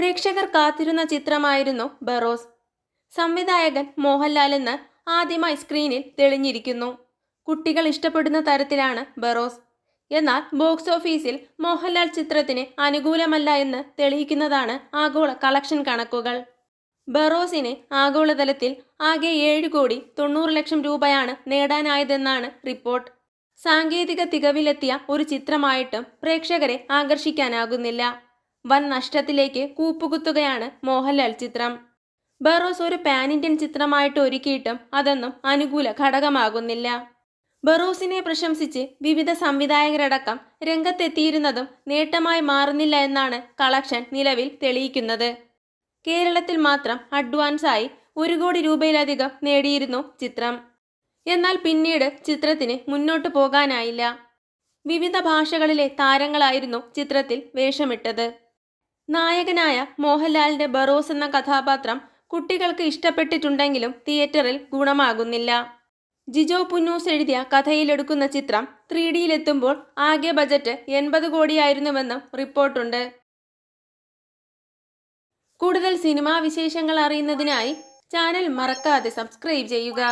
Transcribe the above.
പ്രേക്ഷകർ കാത്തിരുന്ന ചിത്രമായിരുന്നു ബറോസ്. സംവിധായകൻ മോഹൻലാൽ എന്ന് ആദ്യമായി സ്ക്രീനിൽ തെളിഞ്ഞിരിക്കുന്നു. കുട്ടികൾ ഇഷ്ടപ്പെടുന്ന തരത്തിലാണ് ബറോസ്. എന്നാൽ ബോക്സ് ഓഫീസിൽ മോഹൻലാൽ ചിത്രത്തിന് അനുകൂലമല്ല എന്ന് തെളിയിക്കുന്നതാണ് ആഗോള കളക്ഷൻ കണക്കുകൾ. ബറോസിന് ആഗോളതലത്തിൽ ആകെ ഏഴ് കോടി തൊണ്ണൂറ് ലക്ഷം രൂപയാണ് നേടാനായതെന്നാണ് റിപ്പോർട്ട്. സാങ്കേതിക തികവിലെത്തിയ ഒരു ചിത്രമായിട്ടും പ്രേക്ഷകരെ ആകർഷിക്കാനാകുന്നില്ല. വൻ നഷ്ടത്തിലേക്ക് കൂപ്പുകുത്തുകയാണ് മോഹൻലാൽ ചിത്രം. ബറോസ് ഒരു പാൻ ഇന്ത്യൻ ചിത്രമായിട്ട് ഒരുക്കിയിട്ടും അതൊന്നും അനുകൂല ഘടകമാകുന്നില്ല. ബറോസിനെ പ്രശംസിച്ച് വിവിധ സംവിധായകരടക്കം രംഗത്തെത്തിയിരുന്നതും നേട്ടമായി മാറുന്നില്ല എന്നാണ് കളക്ഷൻ നിലവിൽ തെളിയിക്കുന്നത്. കേരളത്തിൽ മാത്രം അഡ്വാൻസായി ഒരു കോടി രൂപയിലധികം നേടിയിരുന്നു ചിത്രം. എന്നാൽ പിന്നീട് ചിത്രത്തിന് മുന്നോട്ടു പോകാനായില്ല. വിവിധ ഭാഷകളിലെ താരങ്ങളായിരുന്നു ചിത്രത്തിൽ വേഷമിട്ടത്. നായകനായ മോഹൻലാലിന്റെ ബറോസ് എന്ന കഥാപാത്രം കുട്ടികൾക്ക് ഇഷ്ടപ്പെട്ടിട്ടുണ്ടെങ്കിലും തിയേറ്ററിൽ ഗുണമാകുന്നില്ല. ജിജോ പുന്നൂസ് എഴുതിയ കഥയിലെടുക്കുന്ന ചിത്രം ത്രീ ഡിയിലെത്തുമ്പോൾ ആകെ ബജറ്റ് എൺപത് കോടിയായിരുന്നുവെന്നും റിപ്പോർട്ടുണ്ട്. കൂടുതൽ സിനിമാ വിശേഷങ്ങൾ അറിയുന്നതിനായി ചാനൽ മറക്കാതെ സബ്സ്ക്രൈബ് ചെയ്യുക.